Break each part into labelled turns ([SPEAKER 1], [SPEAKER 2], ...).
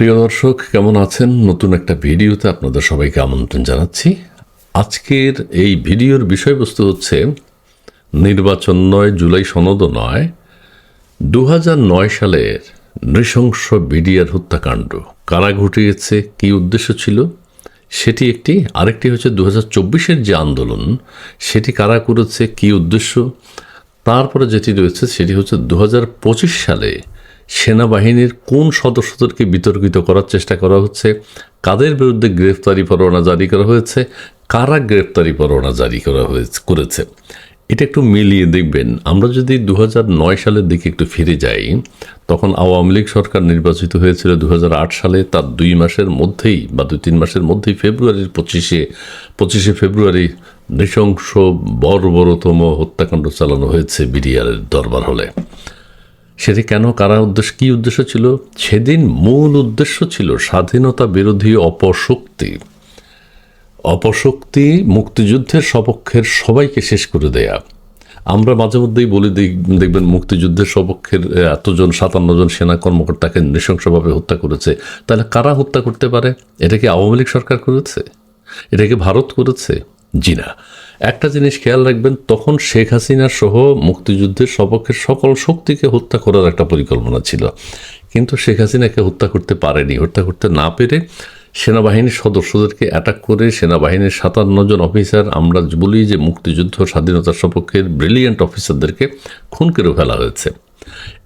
[SPEAKER 1] প্রিয় দর্শক, কেমন আছেন? নতুন একটা ভিডিওতে আপনাদের সবাইকে আমন্ত্রণ জানাচ্ছি। আজকের এই ভিডিওর বিষয়বস্তু হচ্ছে, নির্বাচন নয়, জুলাই সনদও নয় দু নয় সালের নৃশংস বিডিআর হত্যাকাণ্ড। কারা ঘটিয়েছে, কী উদ্দেশ্য ছিল? সেটি একটি, আরেকটি হচ্ছে দু হাজার চব্বিশের যে আন্দোলন, সেটি কারা করেছে, কী উদ্দেশ্য? তারপরে যেটি রয়েছে, সেটি হচ্ছে দু সালে সেনাবাহিনীর কোন সদস্যদেরকে বিতর্কিত করার চেষ্টা করা হচ্ছে? কাদের বিরুদ্ধে গ্রেফতারি পরোয়ানা জারি করা হয়েছে? কারা গ্রেফতারি পরোয়ানা জারি করা হয়েছে, করেছে? এটা একটু মিলিয়ে দেখবেন। আমরা যদি দু সালের দিকে একটু ফিরে যাই, তখন আওয়ামী লীগ সরকার নির্বাচিত হয়েছিল দু হাজার আট সালে, তার দুই মাসের মধ্যেই বা দুই তিন মাসের মধ্যেই ফেব্রুয়ারির পঁচিশে পঁচিশে ফেব্রুয়ারি নৃশংস বর্বরতম হত্যাকাণ্ড চালানো হয়েছে বিডিআরের দরবার হলে। সেটি কেন, কারা উদ্দেশ্য, কী উদ্দেশ্য ছিল? সেদিন মূল উদ্দেশ্য ছিল স্বাধীনতা বিরোধী অপশক্তি। অপশক্তি মুক্তিযুদ্ধের সপক্ষের সবাইকে শেষ করে দেয়া। আমরা মাঝে মধ্যেই বলি দেখ- দেখবেন মুক্তিযুদ্ধের সপক্ষের এতজন, সাতান্ন জন সেনা কর্মকর্তাকে নৃশংসভাবে হত্যা করেছে। তাহলে কারা হত্যা করতে পারে? এটা কি আওয়ামী লীগ সরকার করেছে? এটা কি ভারত করেছে? জি না। একটা জিনিস খেয়াল রাখবেন, তখন শেখ হাসিনা সহ মুক্তিযুদ্ধের সপক্ষের সকল শক্তিকে হত্যা করার একটা পরিকল্পনা ছিল। কিন্তু শেখ হাসিনাকে হত্যা করতে পারেনি। হত্যা করতে না পেরে সেনাবাহিনীর সদস্যদেরকে অ্যাটাক করে সেনাবাহিনীর সাতান্ন জন অফিসার আমরা বলি যে মুক্তিযুদ্ধ স্বাধীনতার সপক্ষের ব্রিলিয়েন্ট অফিসারদেরকে খুন করে ফেলা হয়েছে।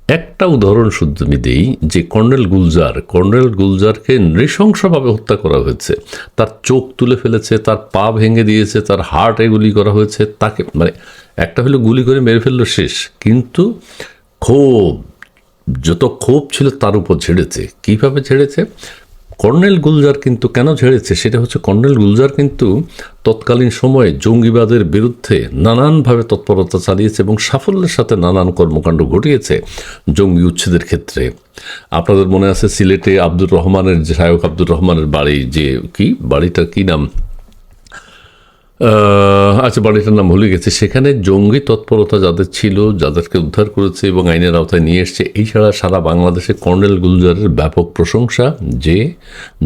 [SPEAKER 1] একটা উদাহরণ শুধু আমি দিই যে কর্নেল গুলজার, কর্নেল গুলজারকে নৃশংসভাবে হত্যা করা হয়েছে। তার চোখ তুলে ফেলেছে, তার পা ভেঙে দিয়েছে, তার হার্টে গুলি করা হয়েছে, তাকে মানে একটা হলো গুলি করে মেরে ফেলল শেষ। কিন্তু ক্ষোভ, যত ক্ষোভ ছিল তার উপর ছেড়েছে কীভাবে ছেড়েছে কর্নেল গুলজার কিন্তু কেন ছেড়েছে? সেটা হচ্ছে কর্নেল গুলজার কিন্তু তৎকালীন সময়ে জঙ্গিবাদের বিরুদ্ধে নানানভাবে তৎপরতা চালিয়েছে এবং সাফল্যের সাথে নানান কর্মকাণ্ড ঘটিয়েছে জঙ্গি উচ্ছেদের ক্ষেত্রে। আপনাদের মনে আছে সিলেটে আব্দুর রহমানের যে আব্দুর রহমানের বাড়ি, যে কি? বাড়িটার কি নাম? আচ্ছা বাড়িটার নাম ভুলে গেছে। সেখানে জঙ্গি তৎপরতা যাদের ছিল, যাদেরকে উদ্ধার করেছে এবং আইনের আওতায় নিয়ে এসছে, এই ছাড়া সারা বাংলাদেশে কর্নেল গুলজারের ব্যাপক প্রশংসা যে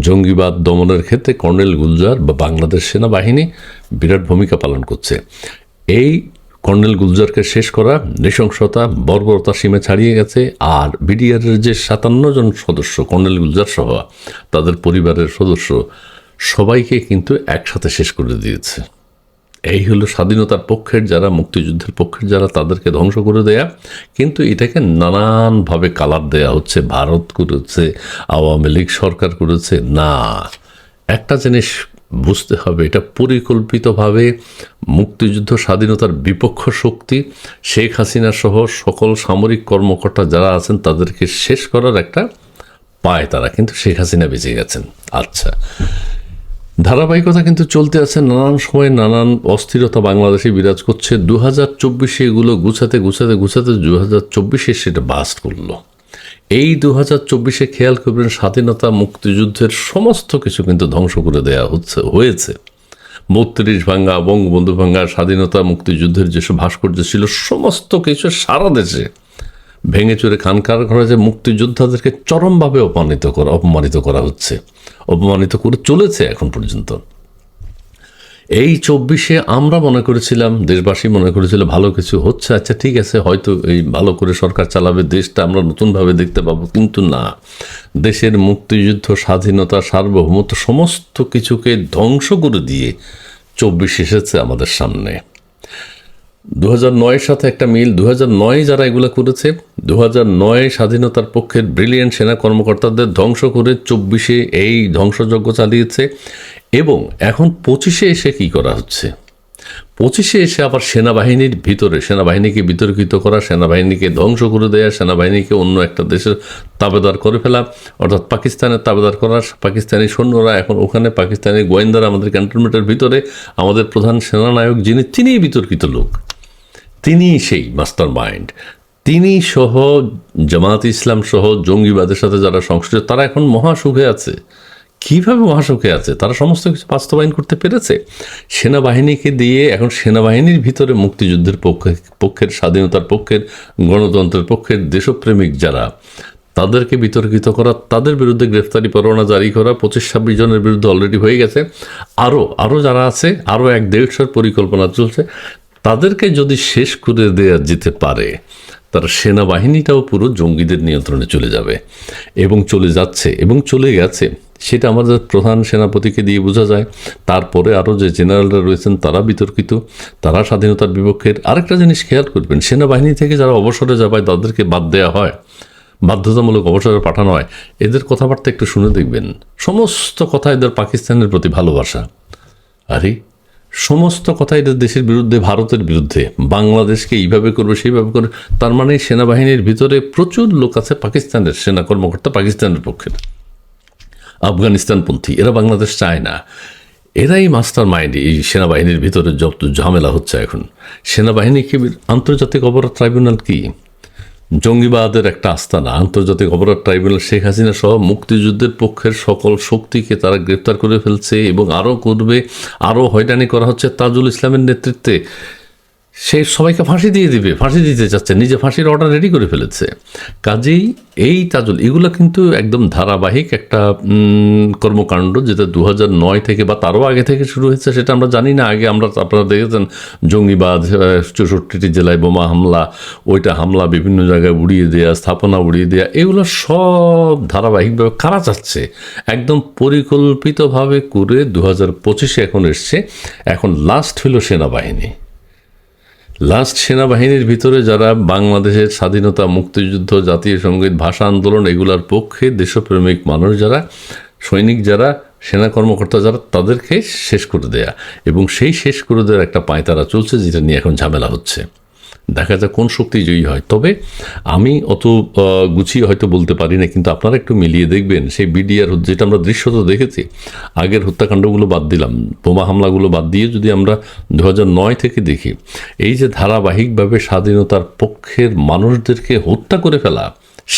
[SPEAKER 1] জঙ্গিবাদ দমনের ক্ষেত্রে কর্নেল গুলজার বা বাংলাদেশ সেনাবাহিনী বিরাট ভূমিকা পালন করছে। এই কর্নেল গুলজারকে শেষ করা নৃশংসতা, বর্বরতা সীমা ছাড়িয়ে গেছে আর বিডিআরের যে সাতান্ন জন সদস্য কর্নেল গুলজার সহ তাদের পরিবারের সদস্য সবাইকে কিন্তু একসাথে শেষ করে দিয়েছে। এই হলো স্বাধীনতার পক্ষের যারা, মুক্তিযুদ্ধের পক্ষের যারা, তাদেরকে ধ্বংস করে দেয়া। কিন্তু এটাকে নানানভাবে কালার দেয়া হচ্ছে। ভারত করেছে, আওয়ামী লীগ সরকার করেছে। না, একটা জিনিস বুঝতে হবে, এটা পরিকল্পিতভাবে মুক্তিযুদ্ধ স্বাধীনতার বিপক্ষ শক্তি, শেখ হাসিনা সহ সকল সামরিক কর্মকর্তা যারা আছেন, তাদেরকে শেষ করার একটা পায় তারা। কিন্তু শেখ হাসিনা বেঁচে গেছেন। আচ্ছা ধারাবাহিকতা কিন্তু চলতে আছে নানান সময় নানান অস্থিরতা বাংলাদেশে বিরাজ করছে। দু হাজার চব্বিশে এগুলো গুছাতে গুছাতে গুছাতে দু হাজার চব্বিশে সেটা বাস্ট করল। এই দু হাজার চব্বিশে খেয়াল করবেন স্বাধীনতা মুক্তিযুদ্ধের সমস্ত কিছু কিন্তু ধ্বংস করে দেয়া হচ্ছে, হয়েছে। বত্রিশ ভাঙ্গা, বঙ্গবন্ধু ভাঙ্গা, স্বাধীনতা মুক্তিযুদ্ধের যেসব ভাস্কর্য ছিল, সমস্ত কিছু সারা দেশে ভেঙে চুরে খানকার করা যে মুক্তিযোদ্ধাদেরকে চরমভাবে অপমানিত করা অপমানিত করা হচ্ছে। অপমানিত করে চলেছে এখন পর্যন্ত। এই চব্বিশে আমরা মনে করেছিলাম, দেশবাসী মনে করেছিল ভালো কিছু হচ্ছে আচ্ছা ঠিক আছে, হয়তো এই ভালো করে সরকার চালাবে, দেশটা আমরা নতুনভাবে দেখতে পাবো, কিন্তু না। দেশের মুক্তিযুদ্ধ, স্বাধীনতা, সার্বভৌমত্ব সমস্ত কিছুকে ধ্বংস করে দিয়ে চব্বিশ এসেছে আমাদের সামনে। দু হাজার নয়ের সাথে একটা মিল। দু যারা এগুলো করেছে দু স্বাধীনতার পক্ষের ব্রিলিয়েন্ট সেনা কর্মকর্তাদের ধ্বংস করে চব্বিশে এই ধ্বংসযজ্ঞ চালিয়েছে এবং এখন পঁচিশে এসে কি করা হচ্ছে? পঁচিশে এসে আবার সেনাবাহিনীর ভিতরে, সেনাবাহিনীকে বিতর্কিত করা, সেনাবাহিনীকে ধ্বংস করে দেয়া, সেনাবাহিনীকে অন্য একটা দেশের তাবেদার করে ফেলা, অর্থাৎ পাকিস্তানের তাবেদার করা, পাকিস্তানি সৈন্যরা এখন ওখানে, পাকিস্তানি গোয়েন্দারা আমাদের ক্যান্টনমেন্টের ভিতরে, আমাদের প্রধান সেনানায়ক যিনি, তিনিই বিতর্কিত লোক। তিনি সেই মাস্টার মাইন্ড তিনি সহ জামাত ইসলাম সহ জঙ্গিবাদের সাথে যারা সংশ্লিষ্ট, তারা এখন মহাসুখে আছে। কীভাবে মহাসুখে আছে? তারা সমস্ত কিছু বাস্তবায়ন করতে পেরেছে। সেনাবাহিনীকে দিয়ে এখন সেনাবাহিনীর ভিতরে মুক্তিযুদ্ধের পক্ষে, পক্ষের স্বাধীনতার পক্ষের, গণতন্ত্রের পক্ষের দেশপ্রেমিক যারা, তাদেরকে বিতর্কিত করা, তাদের বিরুদ্ধে গ্রেফতারি পরোয়ানা জারি করা পঁচিশ ছাব্বিশ জনের বিরুদ্ধে অলরেডি হয়ে গেছে। আরও আরও যারা আছে আরও এক দেড়শোর পরিকল্পনা চলছে। তাদেরকে যদি শেষ করে দেওয়া যেতে পারে, তার সেনাবাহিনীটাও পুরো জঙ্গিদের নিয়ন্ত্রণে চলে যাবে। এবং চলে যাচ্ছে, এবং চলে গেছে। সেটা আমাদের প্রধান সেনাপতিকে দিয়ে বোঝা যায়। তারপরে আরও যে জেনারেলরা রয়েছেন, তারা বিতর্কিত। তারা স্বাধীনতার বিপক্ষের আরেকটা জিনিস খেয়াল করবেন, সেনাবাহিনী থেকে যারা অবসরে যাবে, তাদেরকে বাদ দেওয়া হয়। বাধ্যতামূলক অবসরে পাঠানো হয়। এদের কথাবার্তা একটু শুনে দেখবেন। সমস্ত কথা এদের পাকিস্তানের প্রতি ভালোবাসা। আরে সমস্ত কথা এদের দেশের বিরুদ্ধে, ভারতের বিরুদ্ধে, বাংলাদেশকে এইভাবে করবে, সেইভাবে করবে, তার মানে সেনাবাহিনীর ভিতরে প্রচুর লোক আছে পাকিস্তানের সেনা কর্মকর্তা পাকিস্তানের পক্ষের আফগানিস্তানপন্থী, এরা বাংলাদেশ চায় না। এরাই মাস্টার মাইন্ড এই সেনাবাহিনীর ভিতরে যত ঝামেলা হচ্ছে এখন। সেনাবাহিনীকে আন্তর্জাতিক অপরাধ ট্রাইব্যুনাল কি? জঙ্গিবাদের একটা আস্তানা, আন্তর্জাতিক অপরাধ ট্রাইব্যুনাল শেখ হাসিনা সহ মুক্তিযুদ্ধের পক্ষের সকল শক্তিকে তারা গ্রেপ্তার করে ফেলছে এবং আরও করবে, আরও হয়রানি করা হচ্ছে তাজুল ইসলামের নেতৃত্বে। সে সবাইকে ফাঁসি দিয়ে দিবে, ফাঁসি দিতে চাচ্ছে, নিজে ফাঁসির অর্ডার রেডি করে ফেলেছে। কাজেই এই তাজুল, এগুলো কিন্তু একদম ধারাবাহিক একটা কর্মকাণ্ড যেটা দু নয় থেকে বা তারও আগে থেকে শুরু হয়েছে, সেটা আমরা জানি না। আগে আমরা আপনারা দেখেছেন, জঙ্গিবাদ চৌষট্টিটি জেলায় বোমা হামলা, ওইটা হামলা বিভিন্ন জায়গায় উড়িয়ে দেওয়া স্থাপনা উড়িয়ে দেওয়া এগুলো সব ধারাবাহিকভাবে কারা চাচ্ছে? একদম পরিকল্পিতভাবে করে দু হাজার পঁচিশে এখন এসছে। এখন লাস্ট হলো সেনাবাহিনী। লাস্ট সেনাবাহিনীর ভিতরে যারা বাংলাদেশের স্বাধীনতা, মুক্তিযুদ্ধ, জাতীয় সংগীত ভাষা আন্দোলন এগুলার পক্ষে দেশপ্রেমিক মানুষ যারা, সৈনিক যারা, সেনা কর্মকর্তা যারা, তাদেরকে শেষ করে দেয়া। এবং সেই শেষ করে দেওয়ার একটা পায়তারা চলছে, যেটা নিয়ে এখন ঝামেলা হচ্ছে। দেখা যাক কোন শক্তি জয়ী হয়। তবে আমি অত গুছিয়ে হয়তো বলতে পারি না, কিন্তু আপনারা একটু মিলিয়ে দেখবেন। সেই বিডিআর যেটা আমরা দৃশ্যত দেখেছি, আগের হত্যাকাণ্ডগুলো বাদ দিলাম। বোমা হামলাগুলো বাদ দিয়ে যদি আমরা দু নয় থেকে দেখি, এই যে ধারাবাহিকভাবে স্বাধীনতার পক্ষের মানুষদেরকে হত্যা করে ফেলা,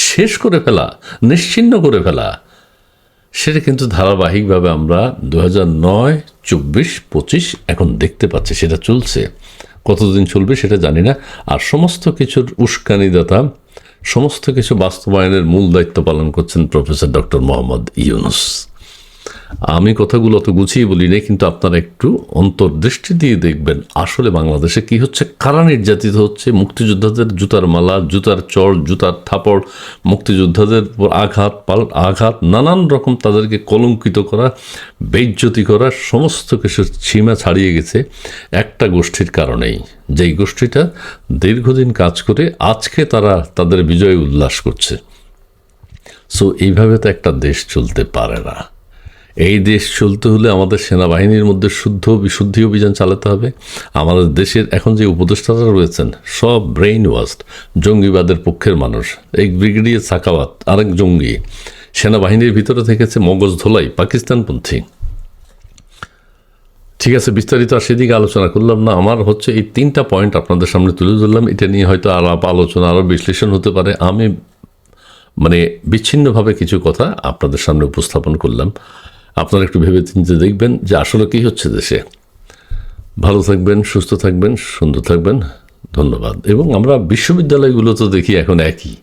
[SPEAKER 1] শেষ করে ফেলা, নিশ্চিন্ন করে ফেলা, সেটা কিন্তু ধারাবাহিকভাবে আমরা দু হাজার নয়, চব্বিশ, পঁচিশ এখন দেখতে পাচ্ছি, সেটা চলছে। কতদিন চলবে সেটা জানি না। আর সমস্ত কিছুর উস্কানিদাতা, সমস্ত কিছু বাস্তবায়নের মূল দায়িত্ব পালন করছেন প্রফেসর ডক্টর মোহাম্মদ ইউনুস। আমি কথাগুলো অত গুছিয়ে বলি নাই, কিন্তু আপনারা একটু অন্তর্দৃষ্টি দিয়ে দেখবেন আসলে বাংলাদেশে কি হচ্ছে। কারা নির্যাতিত হচ্ছে? মুক্তিযোদ্ধাদের জুতার মালা, জুতার চড়, জুতার থাপড়, মুক্তিযোদ্ধাদের উপর আঘাত, পাল, আঘাত, নানান রকম তাদেরকে কলঙ্কিত করা বেজ্জতি করা, সমস্ত কিছু সীমা ছাড়িয়ে গেছে একটা গোষ্ঠীর কারণেই। যেই গোষ্ঠীটা দীর্ঘদিন কাজ করে আজকে তারা তাদের বিজয় উল্লাস করছে। সো এইভাবে তো একটা দেশ চলতে পারে না। এই দেশ চলতে হলে আমাদের সেনাবাহিনীর মধ্যে শুদ্ধ বিশুদ্ধি অভিযান চালাতে হবে। আমাদের দেশের এখন যে উপদেষ্টারা রয়েছেন, সব ব্রেইন ওয়াস্ট জঙ্গিবাদের পক্ষের মানুষ। এই ব্রিগেডিয়ার সাকাওয়াত আরেক জঙ্গি, সেনাবাহিনীর ভিতরে থেকেছে মগজ ধোলাই পাকিস্তানপন্থী। ঠিক আছে, বিস্তারিত আর সেদিকে আলোচনা করলাম না। আমার হচ্ছে এই তিনটা পয়েন্ট আপনাদের সামনে তুলে ধরলাম। এটা নিয়ে হয়তো আলাপ আলোচনা আরও বিশ্লেষণ হতে পারে। আমি মানে বিচ্ছিন্নভাবে কিছু কথা আপনাদের সামনে উপস্থাপন করলাম। আপনারা একটু ভেবে চিনতে দেখবেন যে আসলে কী হচ্ছে দেশে। ভালো থাকবেন, সুস্থ থাকবেন, সুন্দর থাকবেন, ধন্যবাদ। এবং আমরা বিশ্ববিদ্যালয়গুলো তো দেখি এখন একই।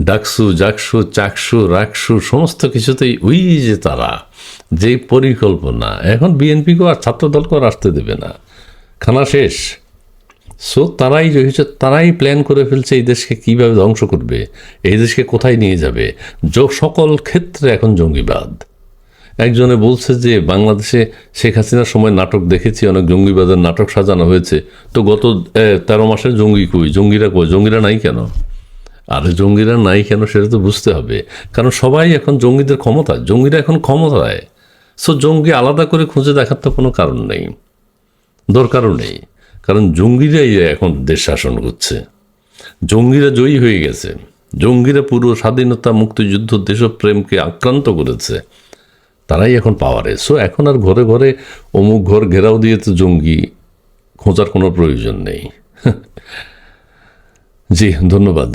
[SPEAKER 1] ডাকসু, জাকসু, চাকসু, রাকসু, সমস্ত কিছুতেই ওই যে তারা, যে পরিকল্পনা, এখন বিএনপিকেও আর ছাত্রদলকেও আর আসতে দেবে না। খানা শেষ। সো তারাই রয়েছে, তারাই প্ল্যান করে ফেলছে এই দেশকে কীভাবে ধ্বংস করবে, এই দেশকে কোথায় নিয়ে যাবে। সকল ক্ষেত্রে এখন জঙ্গিবাদ। একজনে বলছে যে, বাংলাদেশে শেখ হাসিনার সময় নাটক দেখেছি, অনেক জঙ্গিবাদের নাটক সাজানো হয়েছে। তো গত তেরো মাসের জঙ্গি কই? জঙ্গিরা কই? জঙ্গিরা নাই কেন? আর জঙ্গিরা নাই কেন সেটা তো বুঝতে হবে। কারণ সবাই এখন জঙ্গিদের ক্ষমতা জঙ্গিরা এখন ক্ষমতায়। সো জঙ্গি আলাদা করে খুঁজে দেখার তো কোনো কারণ নেই। দরকারও নেই। কারণ জঙ্গিরাই এখন দেশ শাসন করছে। জঙ্গিরা জয়ী হয়ে গেছে। জঙ্গিরা পুরো স্বাধীনতা, মুক্তিযুদ্ধ, দেশপ্রেমকে আক্রান্ত করেছে। তারাই এখন পাওয়ারে। সো এখন আর ঘরে ঘরে অমুক ঘর ঘেরাও দিয়ে তো জঙ্গি খোঁজার কোনো প্রয়োজন নেই। জি, ধন্যবাদ।